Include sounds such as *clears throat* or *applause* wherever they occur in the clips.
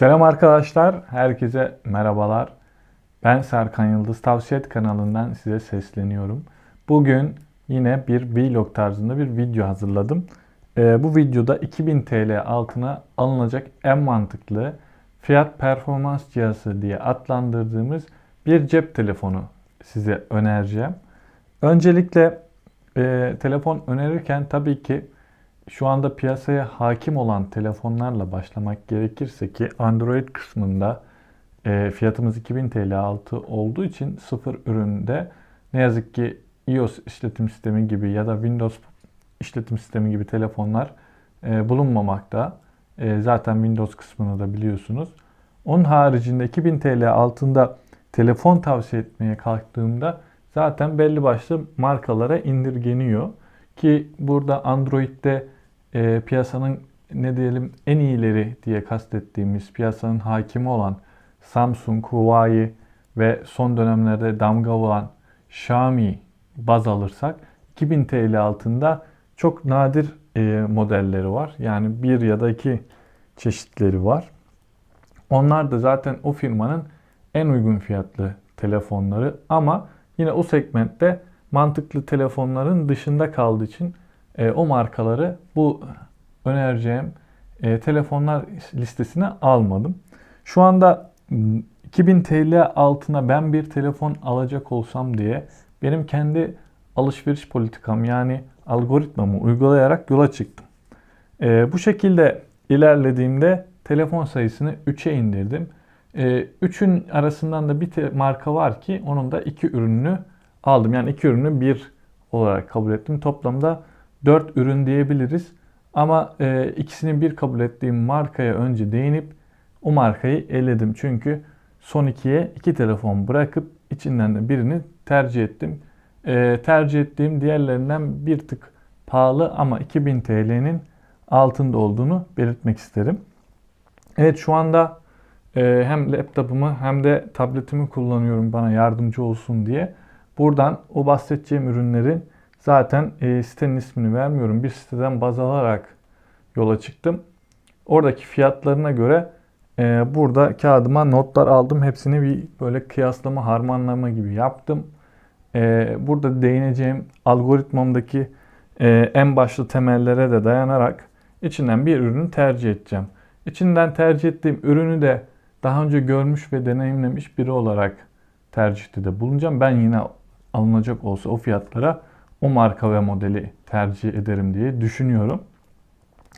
Selam arkadaşlar, herkese merhabalar. Ben Serkan Yıldız, Tavsiye kanalından size sesleniyorum. Bugün yine bir vlog tarzında bir video hazırladım. Ee, bu videoda 2000 TL altına alınacak en mantıklı fiyat performans cihazı diye adlandırdığımız bir cep telefonu size önereceğim. Öncelikle e, telefon önerirken tabii ki şu anda piyasaya hakim olan telefonlarla başlamak gerekirse ki Android kısmında e, fiyatımız 2000 TL altı olduğu için sıfır üründe ne yazık ki iOS işletim sistemi gibi ya da Windows işletim sistemi gibi telefonlar e, bulunmamakta. E, zaten Windows kısmını da biliyorsunuz. Onun haricinde 2000 TL altında telefon tavsiye etmeye kalktığımda zaten belli başlı markalara indirgeniyor. Ki burada Android'de e, piyasanın ne diyelim en iyileri diye kastettiğimiz piyasanın hakimi olan Samsung, Huawei ve son dönemlerde damga vuran Xiaomi baz alırsak 2000 TL altında çok nadir e, modelleri var. Yani bir ya da iki çeşitleri var. Onlar da zaten o firmanın en uygun fiyatlı telefonları ama yine o segmentte mantıklı telefonların dışında kaldığı için e, o markaları bu önereceğim e, telefonlar listesine almadım. Şu anda 2000 TL altına ben bir telefon alacak olsam diye benim kendi alışveriş politikam yani algoritmamı uygulayarak yola çıktım. E, bu şekilde ilerlediğimde telefon sayısını 3'e indirdim. 3'ün e, arasından da bir marka var ki onun da iki ürününü aldım. Yani iki ürünü bir olarak kabul ettim. Toplamda 4 ürün diyebiliriz. Ama e, ikisini bir kabul ettiğim markaya önce değinip o markayı eledim. Çünkü son ikiye iki telefon bırakıp içinden de birini tercih ettim. E, tercih ettiğim diğerlerinden bir tık pahalı ama 2000 TL'nin altında olduğunu belirtmek isterim. Evet şu anda e, hem laptopumu hem de tabletimi kullanıyorum bana yardımcı olsun diye. Buradan o bahsedeceğim ürünlerin Zaten e, sitenin ismini vermiyorum. Bir siteden baz alarak yola çıktım. Oradaki fiyatlarına göre e, burada kağıdıma notlar aldım. Hepsini bir böyle kıyaslama, harmanlama gibi yaptım. E, burada değineceğim algoritmamdaki e, en başlı temellere de dayanarak içinden bir ürünü tercih edeceğim. İçinden tercih ettiğim ürünü de daha önce görmüş ve deneyimlemiş biri olarak tercihte de bulunacağım. Ben yine alınacak olsa o fiyatlara o marka ve modeli tercih ederim diye düşünüyorum.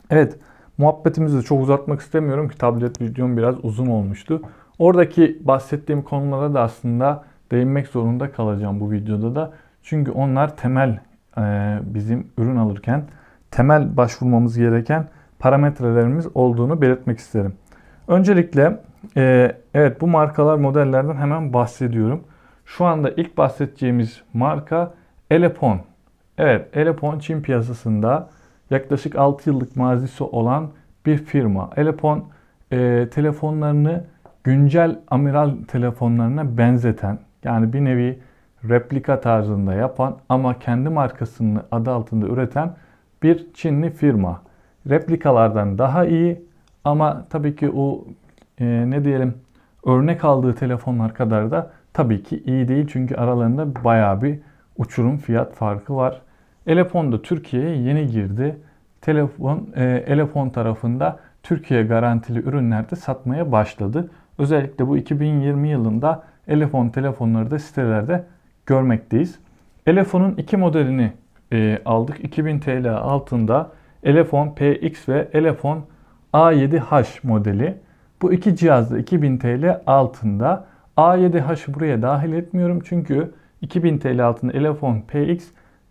Evet muhabbetimizi çok uzatmak istemiyorum ki tablet videom biraz uzun olmuştu. Oradaki bahsettiğim konulara da aslında değinmek zorunda kalacağım bu videoda da. Çünkü onlar temel e, bizim ürün alırken temel başvurmamız gereken parametrelerimiz olduğunu belirtmek isterim. Öncelikle e, evet bu markalar modellerden hemen bahsediyorum. Şu anda ilk bahsedeceğimiz marka Elepon. Evet, Elepon Çin piyasasında yaklaşık 6 yıllık mazisi olan bir firma. Elepon e, telefonlarını güncel amiral telefonlarına benzeten yani bir nevi replika tarzında yapan ama kendi markasını adı altında üreten bir Çinli firma. Replikalardan daha iyi ama tabii ki o e, ne diyelim örnek aldığı telefonlar kadar da tabii ki iyi değil çünkü aralarında bayağı bir uçurum fiyat farkı var. Elefon da Türkiye'ye yeni girdi. Telefon, e, Elefon tarafında Türkiye garantili ürünlerde satmaya başladı. Özellikle bu 2020 yılında Elefon telefonları da sitelerde görmekteyiz. Elefon'un iki modelini e, aldık. 2000 TL altında Elefon PX ve Elefon A7H modeli. Bu iki cihazda 2000 TL altında. A7H'ı buraya dahil etmiyorum çünkü 2000 TL altında Elefon PX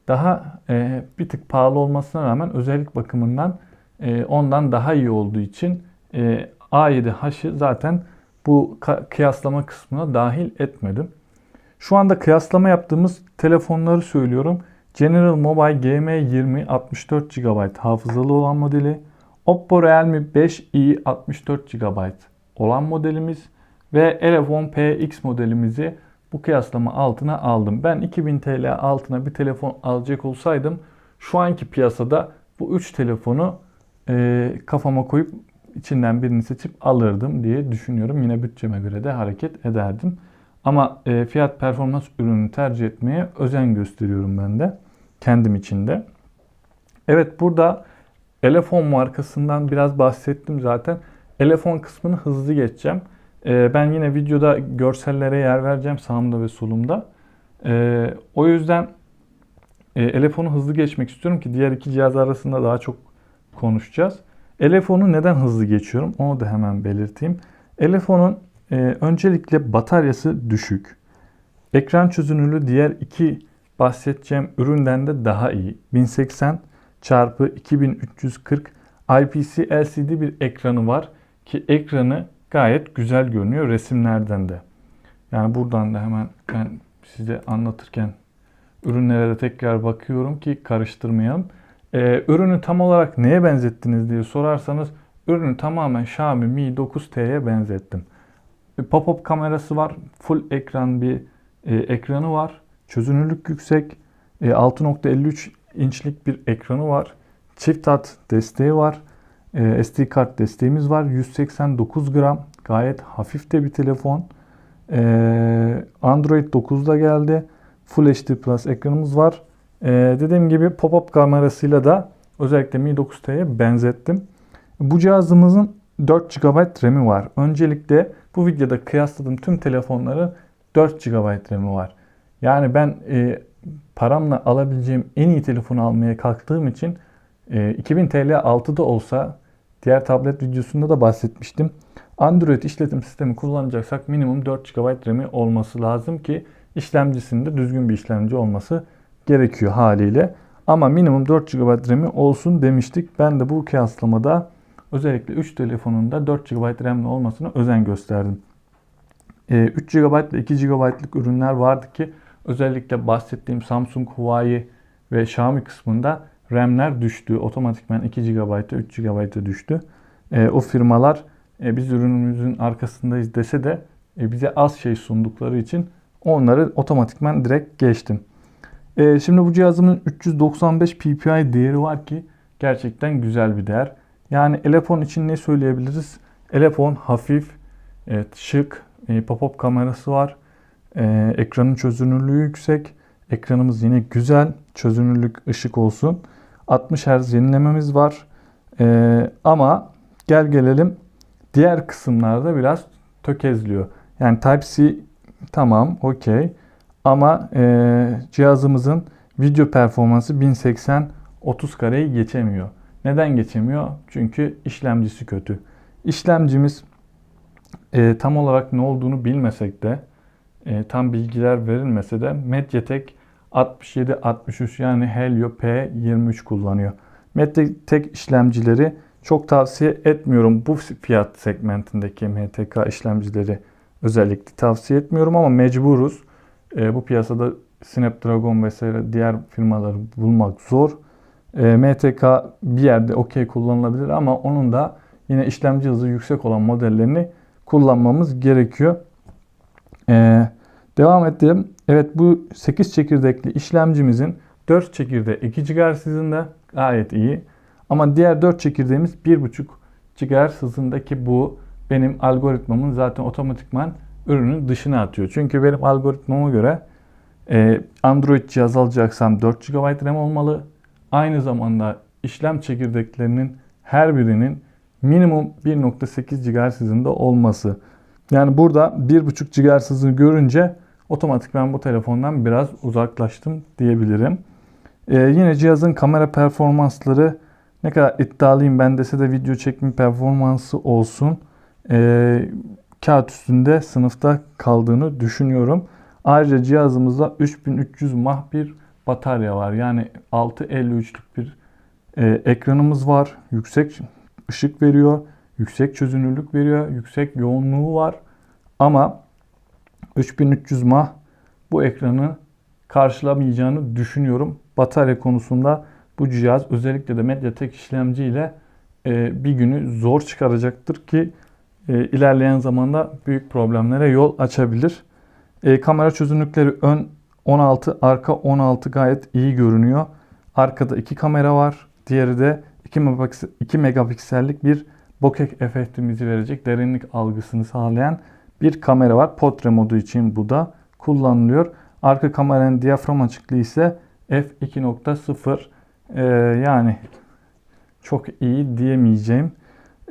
daha e, bir tık pahalı olmasına rağmen özellik bakımından e, ondan daha iyi olduğu için e, A7H'ı zaten bu kıyaslama kısmına dahil etmedim. Şu anda kıyaslama yaptığımız telefonları söylüyorum. General Mobile GM20 64 GB hafızalı olan modeli. Oppo Realme 5i 64 GB olan modelimiz ve Elefon PX modelimizi bu kıyaslama altına aldım. Ben 2000 TL altına bir telefon alacak olsaydım şu anki piyasada bu 3 telefonu e, kafama koyup içinden birini seçip alırdım diye düşünüyorum. Yine bütçeme göre de hareket ederdim. Ama e, fiyat performans ürünü tercih etmeye özen gösteriyorum ben de kendim için de. Evet burada Elefon markasından biraz bahsettim zaten. Elefon kısmını hızlı geçeceğim. E, ben yine videoda görsellere yer vereceğim sağımda ve solumda. E, o yüzden Elefon'u hızlı geçmek istiyorum ki diğer iki cihaz arasında daha çok konuşacağız. Elefon'u neden hızlı geçiyorum onu da hemen belirteyim. Elefon'un e, öncelikle bataryası düşük. Ekran çözünürlüğü diğer iki bahsedeceğim üründen de daha iyi. 1080 çarpı 2340 IPS LCD bir ekranı var ki ekranı gayet güzel görünüyor resimlerden de. Yani buradan da hemen ben size anlatırken ürünlere de tekrar bakıyorum ki karıştırmayalım. Ee, ürünü tam olarak neye benzettiniz diye sorarsanız ürünü tamamen Xiaomi Mi 9T'ye benzettim. Pop-up kamerası var. Full ekran bir e, ekranı var. Çözünürlük yüksek. E, 6.53 inçlik bir ekranı var. Çift hat desteği var. E, SD kart desteğimiz var. 189 gram. Gayet hafif de bir telefon. E, Android 9'da geldi. Full HD Plus ekranımız var. Ee, dediğim gibi pop-up kamerasıyla da özellikle Mi 9T'ye benzettim. Bu cihazımızın 4 GB RAM'i var. Öncelikle bu videoda kıyasladığım tüm telefonların 4 GB RAM'i var. Yani ben e, paramla alabileceğim en iyi telefonu almaya kalktığım için e, 2000 TL altıda olsa diğer tablet videosunda da bahsetmiştim. Android işletim sistemi kullanacaksak minimum 4 GB RAM'i olması lazım ki işlemcisinde düzgün bir işlemci olması gerekiyor haliyle. Ama minimum 4 GB RAM'i olsun demiştik. Ben de bu kıyaslamada özellikle 3 telefonunda 4 GB RAM'li olmasına özen gösterdim. 3 GB ile 2 GB'lık ürünler vardı ki özellikle bahsettiğim Samsung, Huawei ve Xiaomi kısmında RAM'ler düştü. Otomatikman 2 GB'a 3 GB'a düştü. E, o firmalar e, biz ürünümüzün arkasındayız dese de e, bize az şey sundukları için onları otomatikman direkt geçtim. E, şimdi bu cihazımın 395 ppi değeri var ki gerçekten güzel bir değer. Yani Elefon için ne söyleyebiliriz? Elefon hafif, evet, şık, e, pop-up kamerası var. E, ekranın çözünürlüğü yüksek. Ekranımız yine güzel. Çözünürlük ışık olsun. 60 Hz yenilememiz var. E, ama gel gelelim diğer kısımlarda biraz tökezliyor. Yani Type-C tamam okey. Ama e, cihazımızın video performansı 1080 30 kareyi geçemiyor. Neden geçemiyor? Çünkü işlemcisi kötü. İşlemcimiz e, tam olarak ne olduğunu bilmesek de e, tam bilgiler verilmese de Mediatek 6763 yani Helio P23 kullanıyor. Mediatek işlemcileri çok tavsiye etmiyorum. Bu fiyat segmentindeki MTK işlemcileri özellikle tavsiye etmiyorum ama mecburuz. E, bu piyasada Snapdragon vesaire diğer firmaları bulmak zor. E, MTK bir yerde okey kullanılabilir ama onun da yine işlemci hızı yüksek olan modellerini kullanmamız gerekiyor. E, devam edelim. Evet bu 8 çekirdekli işlemcimizin 4 çekirdeği 2 GHz hızında gayet iyi. Ama diğer 4 çekirdeğimiz 1.5 GHz hızındaki bu benim algoritmamın zaten otomatikman ürünün dışına atıyor. Çünkü benim algoritmama göre e, Android cihaz alacaksam 4 GB RAM olmalı. Aynı zamanda işlem çekirdeklerinin her birinin minimum 1.8 GHz hızında olması. Yani burada 1.5 GHz hızını görünce otomatik ben bu telefondan biraz uzaklaştım diyebilirim. Ee, yine cihazın kamera performansları ne kadar iddialıyım ben dese de video çekme performansı olsun. Ee, kağıt üstünde sınıfta kaldığını düşünüyorum. Ayrıca cihazımızda 3300 mAh bir batarya var. Yani 653'lük bir e, ekranımız var. Yüksek ışık veriyor. Yüksek çözünürlük veriyor. Yüksek yoğunluğu var. Ama 3300 mAh bu ekranı karşılamayacağını düşünüyorum. Batarya konusunda bu cihaz özellikle de Mediatek işlemci ile e, bir günü zor çıkaracaktır ki e, ilerleyen zamanda büyük problemlere yol açabilir. E, kamera çözünürlükleri ön 16, arka 16 gayet iyi görünüyor. Arkada iki kamera var. Diğeri de 2 megapiksellik bir bokeh efektimizi verecek derinlik algısını sağlayan bir kamera var. Portre modu için bu da kullanılıyor. Arka kameranın diyafram açıklığı ise f2.0 ee, yani çok iyi diyemeyeceğim.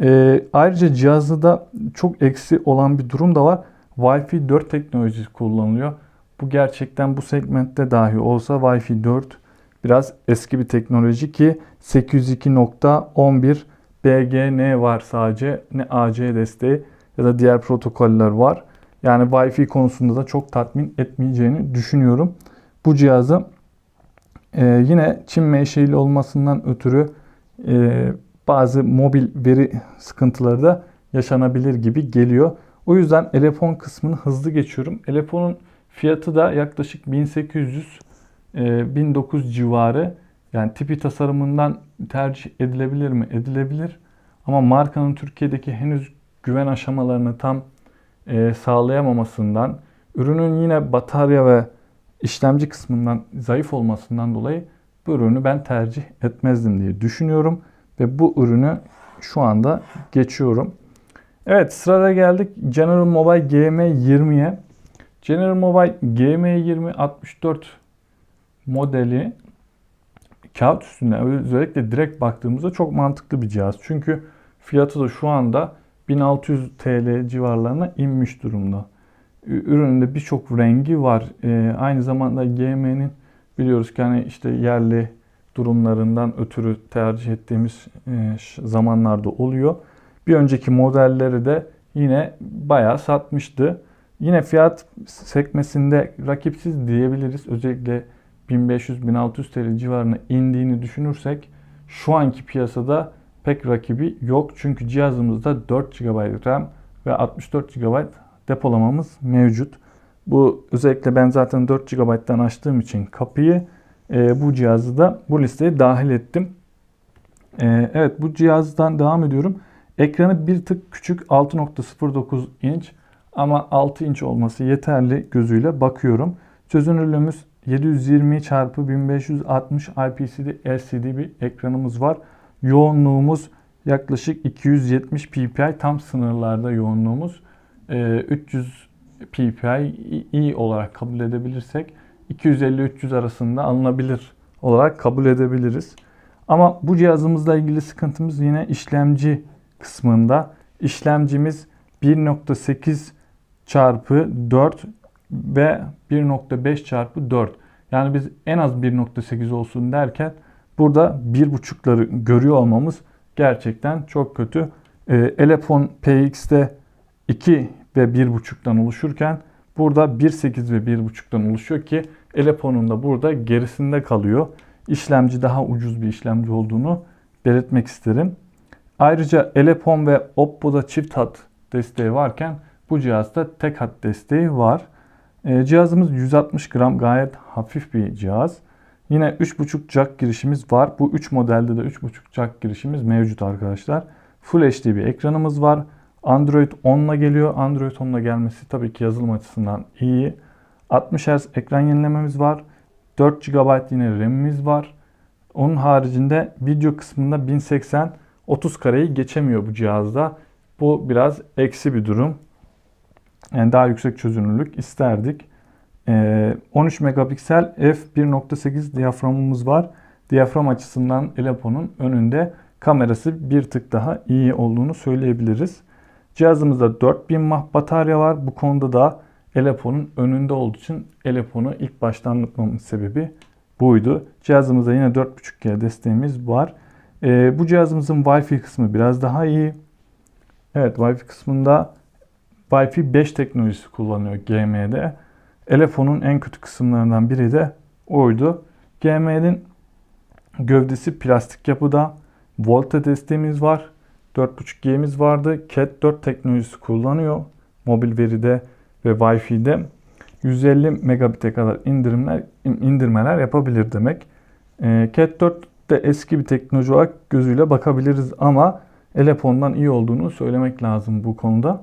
Ee, ayrıca cihazda çok eksi olan bir durum da var. Wi-Fi 4 teknolojisi kullanılıyor. Bu gerçekten bu segmentte dahi olsa Wi-Fi 4 biraz eski bir teknoloji ki 802.11 BGN var sadece. Ne AC desteği ya da diğer protokoller var. Yani Wi-Fi konusunda da çok tatmin etmeyeceğini düşünüyorum. Bu cihazı e, yine Çin menşeili olmasından ötürü e, bazı mobil veri sıkıntıları da yaşanabilir gibi geliyor. O yüzden Elepon kısmını hızlı geçiyorum. Elepon'un fiyatı da yaklaşık 1800-1900 e, civarı. Yani tipi tasarımından tercih edilebilir mi? Edilebilir. Ama markanın Türkiye'deki henüz güven aşamalarını tam e, sağlayamamasından, ürünün yine batarya ve işlemci kısmından zayıf olmasından dolayı bu ürünü ben tercih etmezdim diye düşünüyorum. Ve bu ürünü şu anda geçiyorum. Evet sırada geldik General Mobile GM20'ye. General Mobile GM20 64 modeli kağıt üstünde özellikle direkt baktığımızda çok mantıklı bir cihaz. Çünkü fiyatı da şu anda 1600 TL civarlarına inmiş durumda. Ürününde birçok rengi var. Ee, aynı zamanda GM'nin biliyoruz ki hani işte yerli durumlarından ötürü tercih ettiğimiz e, zamanlarda oluyor. Bir önceki modelleri de yine bayağı satmıştı. Yine fiyat sekmesinde rakipsiz diyebiliriz. Özellikle 1500-1600 TL civarına indiğini düşünürsek şu anki piyasada pek rakibi yok. Çünkü cihazımızda 4 GB RAM ve 64 GB depolamamız mevcut. Bu özellikle ben zaten 4 GB'dan açtığım için kapıyı e, bu cihazı da bu listeye dahil ettim. E, evet bu cihazdan devam ediyorum. Ekranı bir tık küçük 6.09 inç ama 6 inç olması yeterli gözüyle bakıyorum. Çözünürlüğümüz 720 x 1560 IPCD LCD bir ekranımız var. Yoğunluğumuz yaklaşık 270 ppi tam sınırlarda yoğunluğumuz. 300 ee, ppi iyi olarak kabul edebilirsek 250-300 arasında alınabilir olarak kabul edebiliriz. Ama bu cihazımızla ilgili sıkıntımız yine işlemci kısmında. İşlemcimiz 1.8 çarpı 4 ve 1.5 çarpı 4. Yani biz en az 1.8 olsun derken burada 1.5'ları görüyor olmamız gerçekten çok kötü. E, Elepon PX'te 2 ve 1.5'tan oluşurken burada 1.8 ve 1.5'tan oluşuyor ki Elepon'un da burada gerisinde kalıyor. İşlemci daha ucuz bir işlemci olduğunu belirtmek isterim. Ayrıca Elepon ve Oppo'da çift hat desteği varken bu cihazda tek hat desteği var. E, cihazımız 160 gram gayet hafif bir cihaz. Yine 3.5 jack girişimiz var. Bu 3 modelde de 3.5 jack girişimiz mevcut arkadaşlar. Full HD bir ekranımız var. Android 10 ile geliyor. Android 10 ile gelmesi tabii ki yazılım açısından iyi. 60 Hz ekran yenilememiz var. 4 GB yine RAM'imiz var. Onun haricinde video kısmında 1080 30 kareyi geçemiyor bu cihazda. Bu biraz eksi bir durum. Yani daha yüksek çözünürlük isterdik. Ee, 13 megapiksel f1.8 diyaframımız var. Diyafram açısından Elepo'nun önünde kamerası bir tık daha iyi olduğunu söyleyebiliriz. Cihazımızda 4000 mAh batarya var. Bu konuda da Elepo'nun önünde olduğu için Elepo'nu ilk başta anlatmamın sebebi buydu. Cihazımızda yine 4.5G desteğimiz var. Ee, bu cihazımızın Wi-Fi kısmı biraz daha iyi. Evet Wi-Fi kısmında Wi-Fi 5 teknolojisi kullanıyor GM'de. Elefonun en kötü kısımlarından biri de oydu. GM'nin gövdesi plastik yapıda. Volta desteğimiz var. 4.5G'miz vardı. Cat 4 teknolojisi kullanıyor. Mobil veride ve Wi-Fi'de 150 megabit'e kadar indirimler indirmeler yapabilir demek. E, Cat 4 de eski bir teknoloji olarak gözüyle bakabiliriz ama Elepon'dan iyi olduğunu söylemek lazım bu konuda.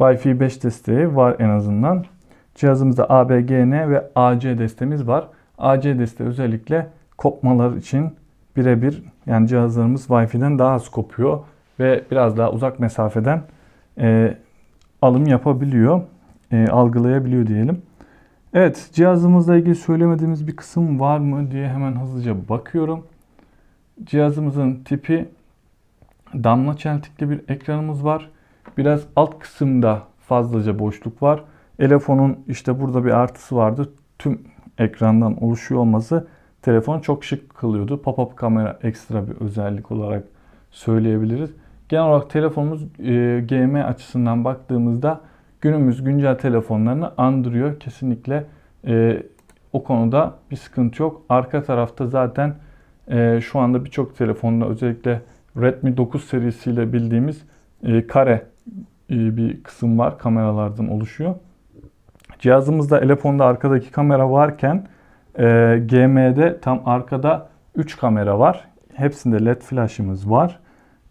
Wi-Fi 5 desteği var en azından. Cihazımızda ABGN ve AC desteğimiz var. AC desteği özellikle kopmalar için birebir yani cihazlarımız Wi-Fi'den daha az kopuyor ve biraz daha uzak mesafeden e, alım yapabiliyor, e, algılayabiliyor diyelim. Evet, cihazımızla ilgili söylemediğimiz bir kısım var mı diye hemen hızlıca bakıyorum. Cihazımızın tipi damla çentikli bir ekranımız var. Biraz alt kısımda fazlaca boşluk var. Elefonun işte burada bir artısı vardı. Tüm ekrandan oluşuyor olması telefonu çok şık kılıyordu. Pop-up kamera ekstra bir özellik olarak söyleyebiliriz. Genel olarak telefonumuz e, GM açısından baktığımızda günümüz güncel telefonlarını andırıyor. Kesinlikle e, o konuda bir sıkıntı yok. Arka tarafta zaten e, şu anda birçok telefonda özellikle Redmi 9 serisiyle bildiğimiz e, kare bir kısım var. Kameralardan oluşuyor. Cihazımızda telefonda arkadaki kamera varken e, GM'de tam arkada 3 kamera var. Hepsinde led flash'ımız var.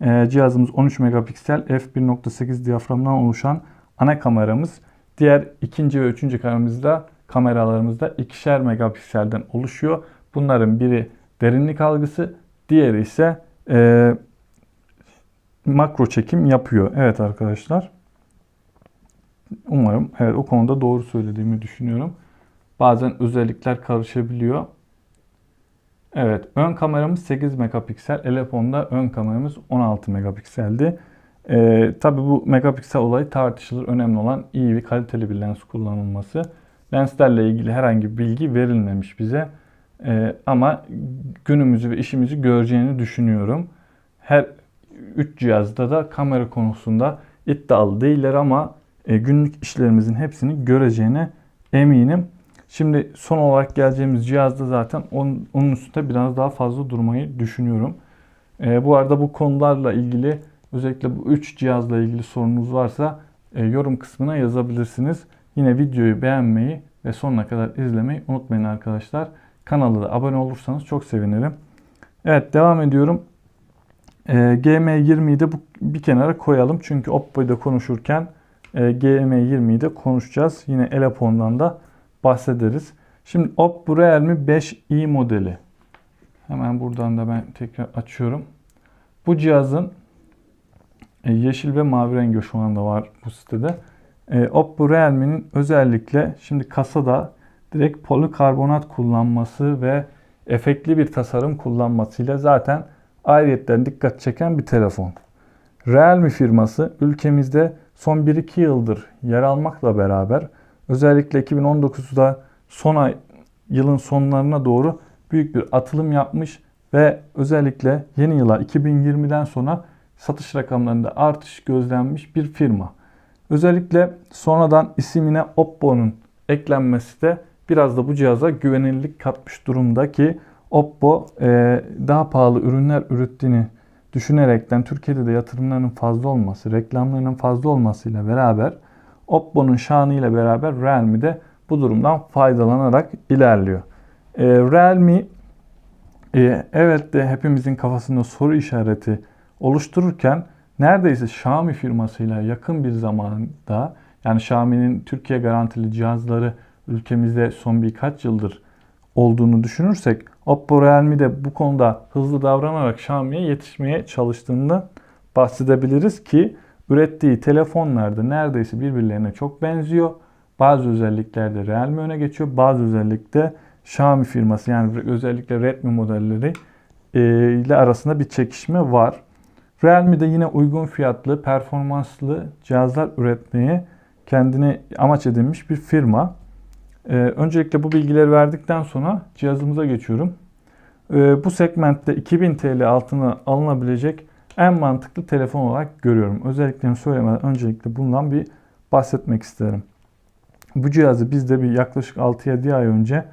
E, cihazımız 13 megapiksel f1.8 diyaframdan oluşan ana kameramız. Diğer ikinci ve üçüncü kameramızda kameralarımızda ikişer megapikselden oluşuyor. Bunların biri derinlik algısı, diğeri ise e, makro çekim yapıyor. Evet arkadaşlar. Umarım evet o konuda doğru söylediğimi düşünüyorum. Bazen özellikler karışabiliyor. Evet ön kameramız 8 megapiksel. Elefonda ön kameramız 16 megapikseldi. Ee, Tabi bu megapiksel olayı tartışılır. Önemli olan iyi bir kaliteli bir lens kullanılması. Lenslerle ilgili herhangi bir bilgi verilmemiş bize. Ee, ama günümüzü ve işimizi göreceğini düşünüyorum. Her 3 cihazda da kamera konusunda iddialı değiller ama e, günlük işlerimizin hepsini göreceğine eminim. Şimdi son olarak geleceğimiz cihazda zaten onun, onun üstünde biraz daha fazla durmayı düşünüyorum. E, bu arada bu konularla ilgili özellikle bu 3 cihazla ilgili sorunuz varsa e, yorum kısmına yazabilirsiniz. Yine videoyu beğenmeyi ve sonuna kadar izlemeyi unutmayın arkadaşlar. Kanala da abone olursanız çok sevinirim. Evet devam ediyorum. E, GM20'yi de bu, bir kenara koyalım. Çünkü Oppo'yu da konuşurken e, GM20'yi de konuşacağız. Yine Elepon'dan da bahsederiz. Şimdi Oppo Realme 5i modeli. Hemen buradan da ben tekrar açıyorum. Bu cihazın e, yeşil ve mavi rengi şu anda var bu sitede. E, Oppo Realme'nin özellikle şimdi kasada direkt polikarbonat kullanması ve efektli bir tasarım kullanmasıyla zaten ayrıyetten dikkat çeken bir telefon. Realme firması ülkemizde son 1-2 yıldır yer almakla beraber özellikle 2019'da son ay yılın sonlarına doğru büyük bir atılım yapmış ve özellikle yeni yıla 2020'den sonra satış rakamlarında artış gözlenmiş bir firma. Özellikle sonradan isimine Oppo'nun eklenmesi de biraz da bu cihaza güvenilirlik katmış durumda ki Oppo e, daha pahalı ürünler ürettiğini düşünerekten Türkiye'de de yatırımlarının fazla olması, reklamlarının fazla olmasıyla beraber Oppo'nun şanı ile beraber Realme de bu durumdan faydalanarak ilerliyor. E, Realme e, evet de hepimizin kafasında soru işareti oluştururken neredeyse Xiaomi firmasıyla yakın bir zamanda yani Xiaomi'nin Türkiye garantili cihazları ülkemizde son birkaç yıldır olduğunu düşünürsek Oppo Realme de bu konuda hızlı davranarak Xiaomi'ye yetişmeye çalıştığından bahsedebiliriz ki ürettiği telefonlarda neredeyse birbirlerine çok benziyor. Bazı özelliklerde Realme öne geçiyor. Bazı özellikle Xiaomi firması yani özellikle Redmi modelleri e, ile arasında bir çekişme var. Realme de yine uygun fiyatlı, performanslı cihazlar üretmeye kendine amaç edinmiş bir firma. Ee, öncelikle bu bilgileri verdikten sonra cihazımıza geçiyorum. Ee, bu segmentte 2000 TL altına alınabilecek en mantıklı telefon olarak görüyorum. Özelliklerini söylemeden öncelikle bundan bir bahsetmek isterim. Bu cihazı biz de bir yaklaşık 6-7 ay önce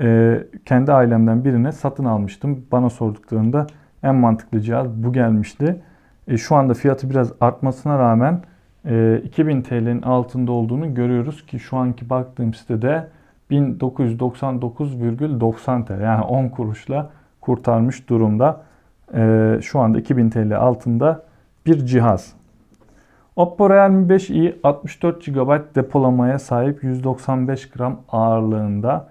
e, kendi ailemden birine satın almıştım. Bana sorduklarında en mantıklı cihaz bu gelmişti. E, şu anda fiyatı biraz artmasına rağmen 2000 TL'nin altında olduğunu görüyoruz ki şu anki baktığım sitede 1999,90 TL yani 10 kuruşla kurtarmış durumda. E, şu anda 2000 TL altında bir cihaz. Oppo Realme 5i 64 GB depolamaya sahip 195 gram ağırlığında.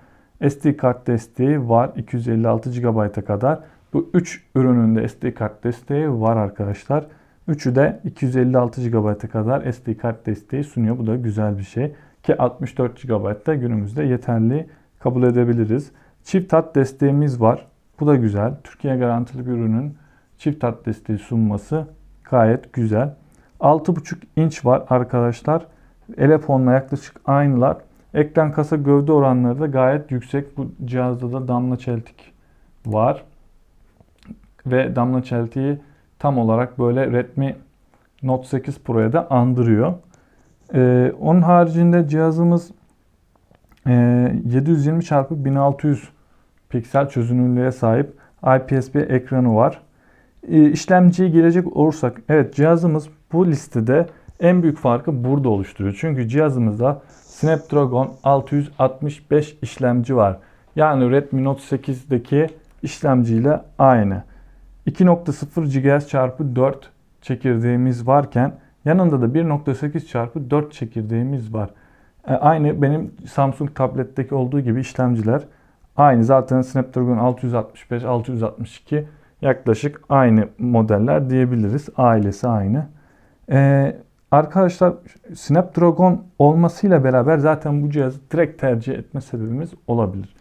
SD kart desteği var 256 GB'a kadar. Bu 3 ürünün de SD kart desteği var arkadaşlar. Üçü de 256 GB'a kadar SD kart desteği sunuyor. Bu da güzel bir şey. Ki 64 GB da günümüzde yeterli kabul edebiliriz. Çift tat desteğimiz var. Bu da güzel. Türkiye garantili bir ürünün çift tat desteği sunması gayet güzel. 6.5 inç var arkadaşlar. Elefonla yaklaşık aynılar. Ekran kasa gövde oranları da gayet yüksek. Bu cihazda da damla çeltik var. Ve damla çeltiği tam olarak böyle Redmi Note 8 Pro'ya da andırıyor. Ee, onun haricinde cihazımız e, 720 x 1600 piksel çözünürlüğe sahip IPS bir ekranı var. E, işlemciye gelecek olursak evet cihazımız bu listede en büyük farkı burada oluşturuyor. Çünkü cihazımızda Snapdragon 665 işlemci var. Yani Redmi Note 8'deki işlemciyle aynı. 2.0 GHz çarpı 4 çekirdeğimiz varken yanında da 1.8 çarpı 4 çekirdeğimiz var. E, aynı benim Samsung tabletteki olduğu gibi işlemciler aynı. Zaten Snapdragon 665, 662 yaklaşık aynı modeller diyebiliriz. Ailesi aynı. Ee, arkadaşlar Snapdragon olmasıyla beraber zaten bu cihazı direkt tercih etme sebebimiz olabilir.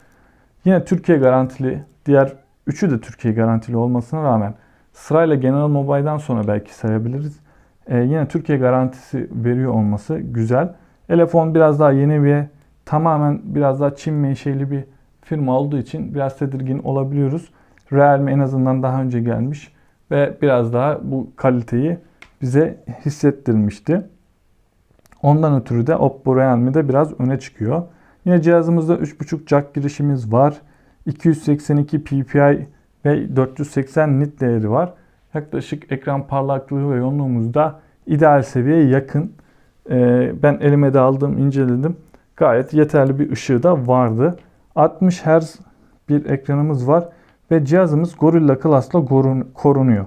Yine Türkiye garantili, diğer üçü de Türkiye garantili olmasına rağmen sırayla General Mobile'dan sonra belki sayabiliriz. Ee, yine Türkiye garantisi veriyor olması güzel. Telefon biraz daha yeni ve tamamen biraz daha Çin menşeli bir firma olduğu için biraz tedirgin olabiliyoruz. Realme en azından daha önce gelmiş ve biraz daha bu kaliteyi bize hissettirmişti. Ondan ötürü de Oppo Realme'de biraz öne çıkıyor. Yine cihazımızda 3.5 jack girişimiz var. 282 ppi ve 480 nit değeri var. Yaklaşık ekran parlaklığı ve yoğunluğumuz da ideal seviyeye yakın. Ee, ben elime de aldım, inceledim. Gayet yeterli bir ışığı da vardı. 60 Hz bir ekranımız var ve cihazımız Gorilla Glass'la korunuyor.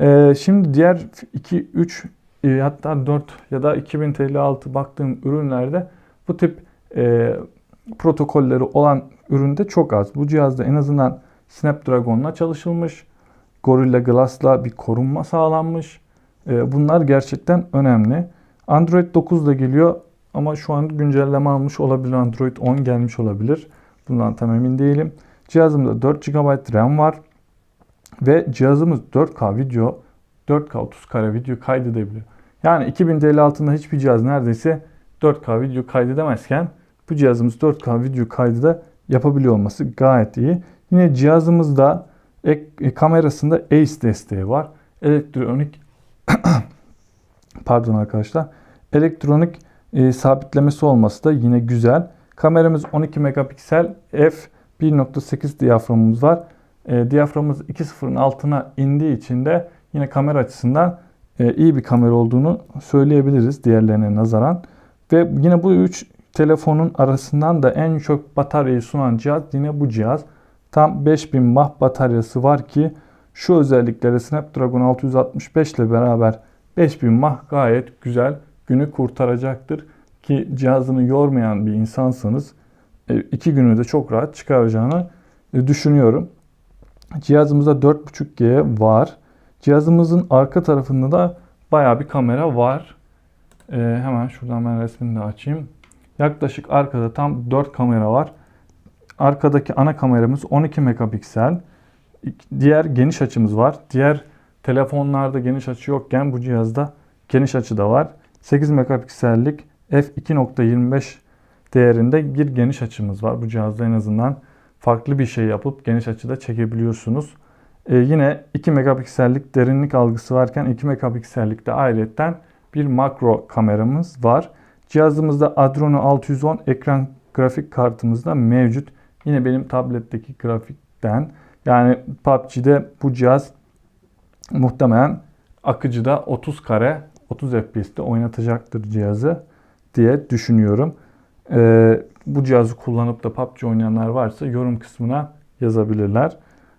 Ee, şimdi diğer 2, 3 e, hatta 4 ya da 2000 TL altı baktığım ürünlerde bu tip e, protokolleri olan üründe çok az. Bu cihazda en azından Snapdragon'la çalışılmış. Gorilla Glass'la bir korunma sağlanmış. E, bunlar gerçekten önemli. Android 9 da geliyor ama şu an güncelleme almış olabilir. Android 10 gelmiş olabilir. Bundan tam emin değilim. Cihazımda 4 GB RAM var. Ve cihazımız 4K video, 4K 30 kare video kaydedebiliyor. Yani 2000 TL altında hiçbir cihaz neredeyse 4K video kaydedemezken bu cihazımız 4K video kaydı da yapabiliyor olması gayet iyi. Yine cihazımızda ek, e, kamerasında ACE desteği var. Elektronik *clears throat* pardon arkadaşlar. Elektronik e, sabitlemesi olması da yine güzel. Kameramız 12 megapiksel f 1.8 diyaframımız var. E, diyaframımız 2.0'ın altına indiği için de yine kamera açısından e, iyi bir kamera olduğunu söyleyebiliriz diğerlerine nazaran. Ve yine bu üç telefonun arasından da en çok bataryayı sunan cihaz yine bu cihaz. Tam 5000 mAh bataryası var ki şu özellikleri Snapdragon 665 ile beraber 5000 mAh gayet güzel günü kurtaracaktır. Ki cihazını yormayan bir insansanız e, iki günü de çok rahat çıkaracağını e, düşünüyorum. Cihazımızda 4.5G var. Cihazımızın arka tarafında da baya bir kamera var. Ee, hemen şuradan ben resmini de açayım. Yaklaşık arkada tam 4 kamera var. Arkadaki ana kameramız 12 megapiksel. Diğer geniş açımız var. Diğer telefonlarda geniş açı yokken bu cihazda geniş açı da var. 8 megapiksellik f2.25 değerinde bir geniş açımız var. Bu cihazda en azından farklı bir şey yapıp geniş açıda çekebiliyorsunuz. Ee, yine 2 megapiksellik derinlik algısı varken 2 megapiksellikte ayrıyetten bir makro kameramız var. Cihazımızda Adreno 610 ekran grafik kartımızda mevcut. Yine benim tabletteki grafikten yani PUBG'de bu cihaz muhtemelen akıcıda 30 kare 30 FPS'te oynatacaktır cihazı diye düşünüyorum. Ee, bu cihazı kullanıp da PUBG oynayanlar varsa yorum kısmına yazabilirler.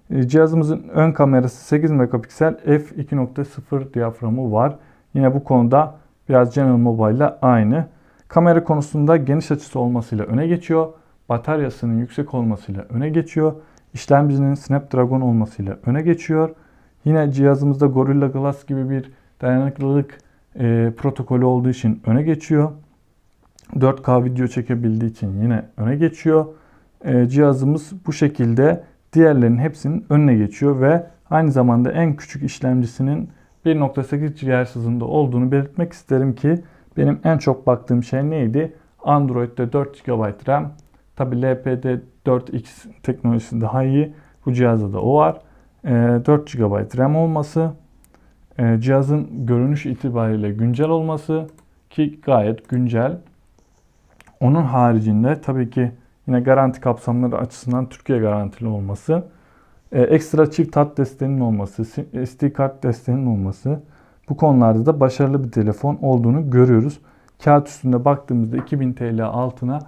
Ee, cihazımızın ön kamerası 8 megapiksel f2.0 diyaframı var. Yine bu konuda biraz General Mobile ile aynı. Kamera konusunda geniş açısı olmasıyla öne geçiyor. Bataryasının yüksek olmasıyla öne geçiyor. İşlemcinin Snapdragon olmasıyla öne geçiyor. Yine cihazımızda Gorilla Glass gibi bir dayanıklılık e, protokolü olduğu için öne geçiyor. 4K video çekebildiği için yine öne geçiyor. E, cihazımız bu şekilde diğerlerinin hepsinin önüne geçiyor ve aynı zamanda en küçük işlemcisinin 1.8 GHz hızında olduğunu belirtmek isterim ki benim en çok baktığım şey neydi? Android'de 4 GB RAM. Tabi LPD 4X teknolojisi daha iyi. Bu cihazda da o var. 4 GB RAM olması, e, cihazın görünüş itibariyle güncel olması ki gayet güncel. Onun haricinde tabii ki yine garanti kapsamları açısından Türkiye garantili olması, e, ekstra çift hat desteğinin olması, SD kart desteğinin olması bu konularda da başarılı bir telefon olduğunu görüyoruz. Kağıt üstünde baktığımızda 2000 TL altına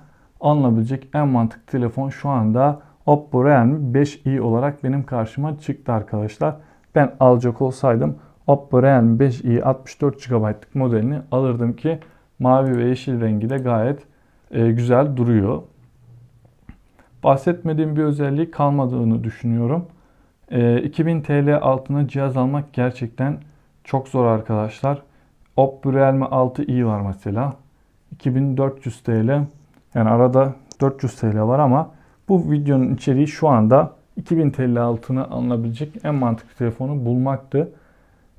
alınabilecek en mantıklı telefon şu anda Oppo Realme 5i olarak benim karşıma çıktı arkadaşlar. Ben alacak olsaydım Oppo Realme 5i 64 GB'lık modelini alırdım ki mavi ve yeşil rengi de gayet e, güzel duruyor. Bahsetmediğim bir özelliği kalmadığını düşünüyorum. E, 2000 TL altına cihaz almak gerçekten çok zor arkadaşlar. Oppo Realme 6i var mesela. 2400 TL. Yani arada 400 TL var ama bu videonun içeriği şu anda 2000 TL altına alınabilecek en mantıklı telefonu bulmaktı.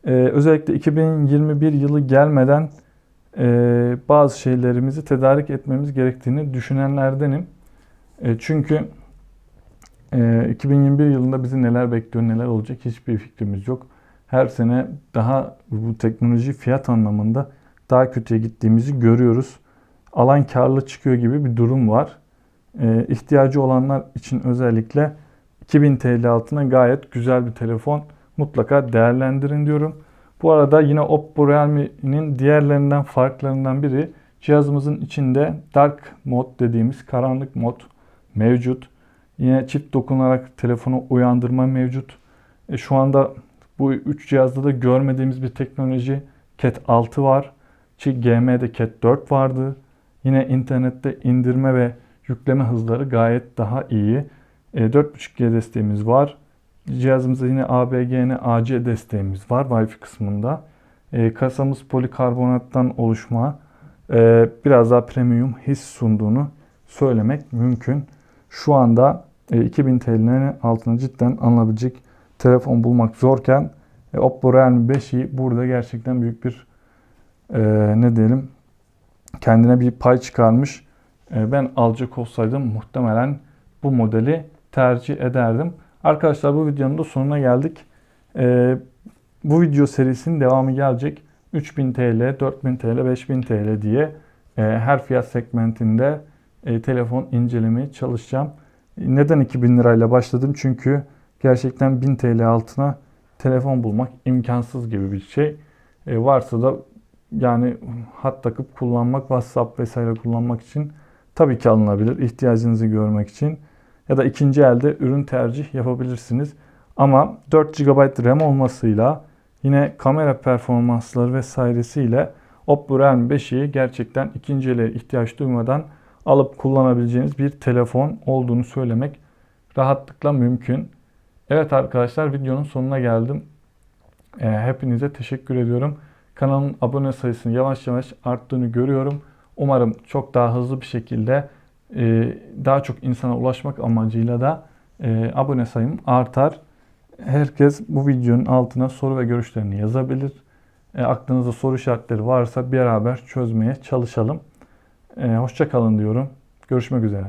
Ee, özellikle 2021 yılı gelmeden e, bazı şeylerimizi tedarik etmemiz gerektiğini düşünenlerdenim. E, çünkü e, 2021 yılında bizi neler bekliyor, neler olacak hiçbir fikrimiz yok. Her sene daha bu teknoloji fiyat anlamında daha kötüye gittiğimizi görüyoruz. Alan karlı çıkıyor gibi bir durum var. E, ihtiyacı olanlar için özellikle 2000 TL altına gayet güzel bir telefon mutlaka değerlendirin diyorum. Bu arada yine Oppo Realme'nin diğerlerinden farklarından biri cihazımızın içinde Dark Mode dediğimiz karanlık mod mevcut. Yine çift dokunarak telefonu uyandırma mevcut. E, şu anda bu üç cihazda da görmediğimiz bir teknoloji Cat 6 var. Ki GM'de Cat 4 vardı. Yine internette indirme ve yükleme hızları gayet daha iyi. E, 4.5G desteğimiz var. Cihazımızda yine ABGN AC desteğimiz var Wi-Fi kısmında. E, kasamız polikarbonattan oluşma e, biraz daha premium his sunduğunu söylemek mümkün. Şu anda e, 2000 TL'nin altına cidden alınabilecek telefon bulmak zorken e, Oppo Realme 5i burada gerçekten büyük bir e, ne diyelim kendine bir pay çıkarmış. E, ben alacak olsaydım muhtemelen bu modeli tercih ederdim. Arkadaşlar bu videonun da sonuna geldik. E, bu video serisinin devamı gelecek. 3000 TL, 4000 TL, 5000 TL diye e, her fiyat segmentinde e, telefon incelemeye çalışacağım. Neden 2000 lirayla başladım? Çünkü gerçekten 1000 TL altına telefon bulmak imkansız gibi bir şey. E, varsa da yani hat takıp kullanmak, WhatsApp vesaire kullanmak için tabii ki alınabilir. İhtiyacınızı görmek için ya da ikinci elde ürün tercih yapabilirsiniz. Ama 4 GB RAM olmasıyla yine kamera performansları vesairesiyle Oppo Realme 5'i gerçekten ikinci ele ihtiyaç duymadan alıp kullanabileceğiniz bir telefon olduğunu söylemek rahatlıkla mümkün. Evet arkadaşlar videonun sonuna geldim. Ee, hepinize teşekkür ediyorum. Kanalın abone sayısını yavaş yavaş arttığını görüyorum. Umarım çok daha hızlı bir şekilde e, daha çok insana ulaşmak amacıyla da e, abone sayım artar. Herkes bu videonun altına soru ve görüşlerini yazabilir. E, aklınızda soru işaretleri varsa beraber çözmeye çalışalım. Hoşça kalın diyorum. Görüşmek üzere.